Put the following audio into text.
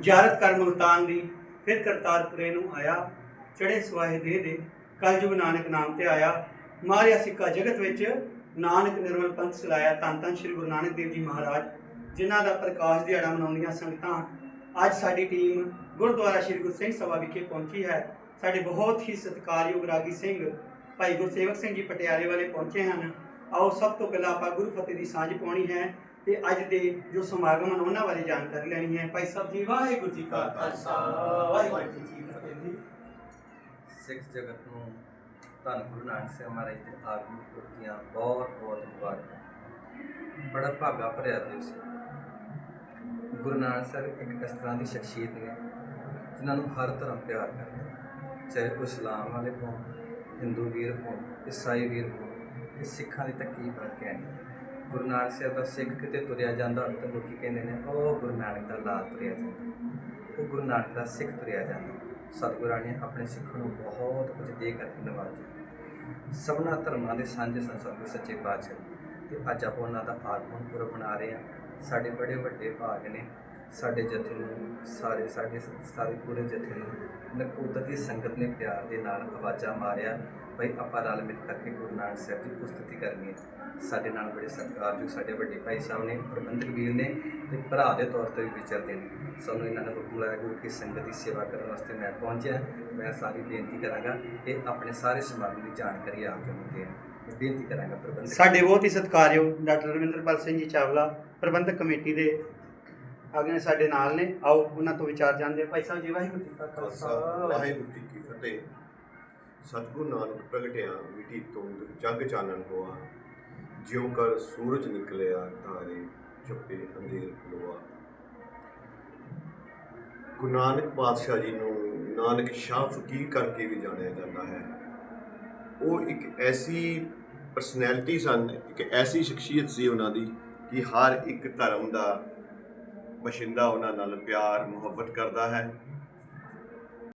ਜ਼ਿਆਰਤ ਕਰ ਮੁਲਤਾਨ ਦੀ, ਫਿਰ ਕਰਤਾਰਪੁਰੇ ਨੂੰ ਆਇਆ ਚੜੇ ਸਵਾਏ ਦੇ ਦੇ, ਕਲਯੁਗ ਨਾਨਕ ਨਾਮ ਤੇ ਆਇਆ, ਮਾਰਿਆ ਸਿੱਕਾ ਜਗਤ ਵਿੱਚ, ਨਾਨਕ ਨਿਰਮਲ ਪੰਥ ਚਲਾਇਆ ਧੰਨ ਧੰਨ ਸ੍ਰੀ ਗੁਰੂ ਨਾਨਕ ਦੇਵ ਜੀ ਮਹਾਰਾਜ, ਜਿਨ੍ਹਾਂ ਦਾ ਪ੍ਰਕਾਸ਼ ਦਿਹਾੜਾ ਮਨਾਉਂਦੀਆਂ ਸੰਗਤਾਂ, ਅੱਜ ਸਾਡੀ ਟੀਮ ਗੁਰਦੁਆਰਾ ਸ੍ਰੀ ਗੁਰੂ ਸਿੰਘ ਸਭਾ ਵਿਖੇ ਪਹੁੰਚੀ ਹੈ। ਸਾਡੇ ਬਹੁਤ ਹੀ ਸਤਿਕਾਰਯੋਗ ਰਾਗੀ ਸਿੰਘ, ਭਾਈ ਗੁਰਸੇਵਕ ਸਿੰਘ ਜੀ ਪਟਿਆਲੇ ਵਾਲੇ ਪਹੁੰਚੇ ਹਨ। ਆਓ ਸਭ ਤੋਂ ਪਹਿਲਾਂ ਆਪਾਂ ਗੁਰੂ ਫਤਿਹ ਦੀ ਸਾਂਝ ਪਾਉਣੀ ਹੈ। ਤੇ ਅੱਜ ਦੇ ਜੋ ਸਮਾਗਮ ਹਨ, ਉਹਨਾਂ ਬਾਰੇ ਜਾਣਕਾਰੀ ਲੈਣੀ ਹੈ। ਭਾਈ ਸਾਹਿਬ ਜੀ, ਵਾਹਿਗੁਰੂ ਜੀ ਕਾ ਖਾਲਸਾ। ਵਾਹਿਗੁਰੂ ਜੀ ਕੀ ਫਤਿਹ ਜੀ। ਸਿੱਖ ਜਗਤ ਨੂੰ ਧੰਨ ਗੁਰੂ ਨਾਨਕ ਸਾਹਿਬ ਮਹਾਰਾਜ ਦੇ ਆਗਮਨ ਪੁਰਬ ਦੀਆਂ ਬਹੁਤ ਬਹੁਤ ਮੁਬਾਰਕ। ਬੜਾ ਭਾਗਾ ਭਰਿਆ ਦਿਵਸ ਗੁਰੂ ਨਾਨਕ ਸਾਹਿਬ ਇੱਕ ਇਸ ਤਰ੍ਹਾਂ ਦੀ ਸ਼ਖਸੀਅਤ ਨੇ, ਜਿਨ੍ਹਾਂ ਨੂੰ ਹਰ ਧਰਮ ਪਿਆਰ ਕਰਦਾ ਚਾਹੇ ਉਹ ਇਸਲਾਮ ਵਾਲੇ ਹੋਣ, ਹਿੰਦੂ ਵੀਰ ਹੋਣ, ਈਸਾਈ ਵੀਰ ਹੋਣ, ਇਹ ਸਿੱਖਾਂ ਦੀ ਤਾਂ ਕੀ ਕੇ ਕਹਿਣੀ ਗੁਰੂ ਨਾਨਕ ਸਾਹਿਬ ਦਾ ਸਿੱਖ ਕਿਤੇ ਤੁਰਿਆ ਜਾਂਦਾ ਹੋਵੇ ਤਾਂ ਲੋਕੀ ਕਹਿੰਦੇ ਨੇ ਉਹ ਗੁਰੂ ਨਾਨਕ ਦਾ ਲਾਲ ਤੁਰਿਆ ਜਾਂਦਾ। ਉਹ ਗੁਰੂ ਨਾਨਕ ਦਾ ਸਿੱਖ ਤੁਰਿਆ ਜਾਂਦਾ। ਸਤਿਗੁਰਾਂ ਨੇ ਆਪਣੇ ਸਿੱਖ ਨੂੰ ਬਹੁਤ ਕੁਝ ਦੇ ਕਰਕੇ ਨਵਾਜਿਆ ਸਭਨਾ ਧਰਮਾਂ ਦੇ ਸਾਂਝੇ ਸੰਸਾਰ ਦੇ ਸੱਚੇ ਪਾਤਸ਼ਾਹ ਤੇ ਅੱਜ ਆਪਾਂ ਉਹਨਾਂ ਦਾ ਆਗਮਨ ਪੁਰਬ ਬਣਾ ਰਹੇ ਹਾਂ। ਸਾਡੇ ਬੜੇ ਵੱਡੇ ਭਾਗ ਨੇ। ਸਾਡੇ ਜਥੇ ਨੂੰ, ਸਾਰੇ, ਸਾਡੇ ਸਾਰੇ ਪੂਰੇ ਜਥੇ ਨੂੰ ਨਕੋਦਰ ਦੀ ਸੰਗਤ ਨੇ ਪਿਆਰ ਦੇ ਨਾਲ ਆਵਾਜ਼ਾਂ ਮਾਰਿਆ। ਭਈ ਆਪਾਂ ਰਲ ਮਿਲ ਕਰਕੇ ਗੁਰੂ ਨਾਨਕ ਸਾਹਿਬ ਦੀ ਉਸਤਤੀ ਕਰਨੀ ਹੈ। ਸਾਡੇ ਨਾਲ ਬੜੇ ਸਤਿਕਾਰਯੋਗ ਸਾਡੇ ਵੱਡੇ ਭਾਈ ਸਾਹਿਬ ਨੇ, ਪ੍ਰਬੰਧਕ ਵੀਰ ਨੇ ਤੇ ਭਰਾ ਦੇ ਤੌਰ ਤੇ ਵੀ ਵਿਚਰਦੇ ਨੇ। ਸਾਨੂੰ ਇਹਨਾਂ ਨੇ ਹੁਕਮ ਲਾਇਆ ਗੁਰੂ ਕੀ ਸੰਗਤ ਦੀ ਸੇਵਾ ਕਰਨ ਵਾਸਤੇ ਮੈਂ ਪਹੁੰਚਿਆ। ਮੈਂ ਸਾਰੀ ਬੇਨਤੀ ਕਰਾਂਗਾ ਇਹ ਆਪਣੇ ਸਾਰੇ ਸਮਾਗਮ ਦੀ ਜਾਣਕਾਰੀ ਆਪ ਜੀ ਨੂੰ ਦੇਣ ਬੇਨਤੀ ਕਰਾਂਗਾ ਪ੍ਰਬੰਧਕ ਸਾਡੇ ਬਹੁਤ ਹੀ ਸਤਿਕਾਰਯੋਗ ਡਾਕਟਰ ਰਵਿੰਦਰਪਾਲ ਸਿੰਘ ਜੀ ਚਾਵਲਾ, ਪ੍ਰਬੰਧਕ ਕਮੇਟੀ ਦੇ ਅਗਲੇ ਸਾਡੇ ਨਾਲ ਨੇ। ਆਓ ਉਹਨਾਂ ਤੋਂ ਵਿਚਾਰ ਜਾਣਦੇ ਹਾਂ। ਭਾਈ ਸਾਹਿਬ ਜੀ ਵਾਹਿਗੁਰੂ ਜੀ ਕਾ ਖਾਲਸਾ ਵਾਹਿਗੁਰੂ ਜੀ ਕੀ ਫਤਿਹ। ਸਤਿਗੁਰੂ ਨਾਨਕ ਪ੍ਰਗਟਿਆ ਮਿੱਟੀ ਤੋਂ ਜਗ ਚਾਨਣ ਹੋਆ। ਜਿਉ ਕਰ ਸੂਰਜ ਨਿਕਲਿਆ ਤਾਰੇ ਚੁੱਪੇ ਅੰਧੇਰ ਲੋਆ ਗੁਰੂ ਨਾਨਕ ਪਾਤਸ਼ਾਹ ਜੀ ਨੂੰ ਨਾਨਕ ਸ਼ਾਹ ਫਕੀਰ ਕਰਕੇ ਵੀ ਜਾਣਿਆ ਜਾਂਦਾ ਹੈ। ਉਹ ਇੱਕ ਐਸੀ ਪਰਸਨੈਲਿਟੀ ਸਨ ਇੱਕ ਐਸੀ ਸ਼ਖਸੀਅਤ ਸੀ ਉਹਨਾਂ ਦੀ ਕਿ ਹਰ ਇੱਕ ਧਰਮ ਦਾ ਬਸ਼ਿੰਦਾ ਉਹਨਾਂ ਨਾਲ ਪਿਆਰ ਮੁਹੱਬਤ ਕਰਦਾ ਹੈ।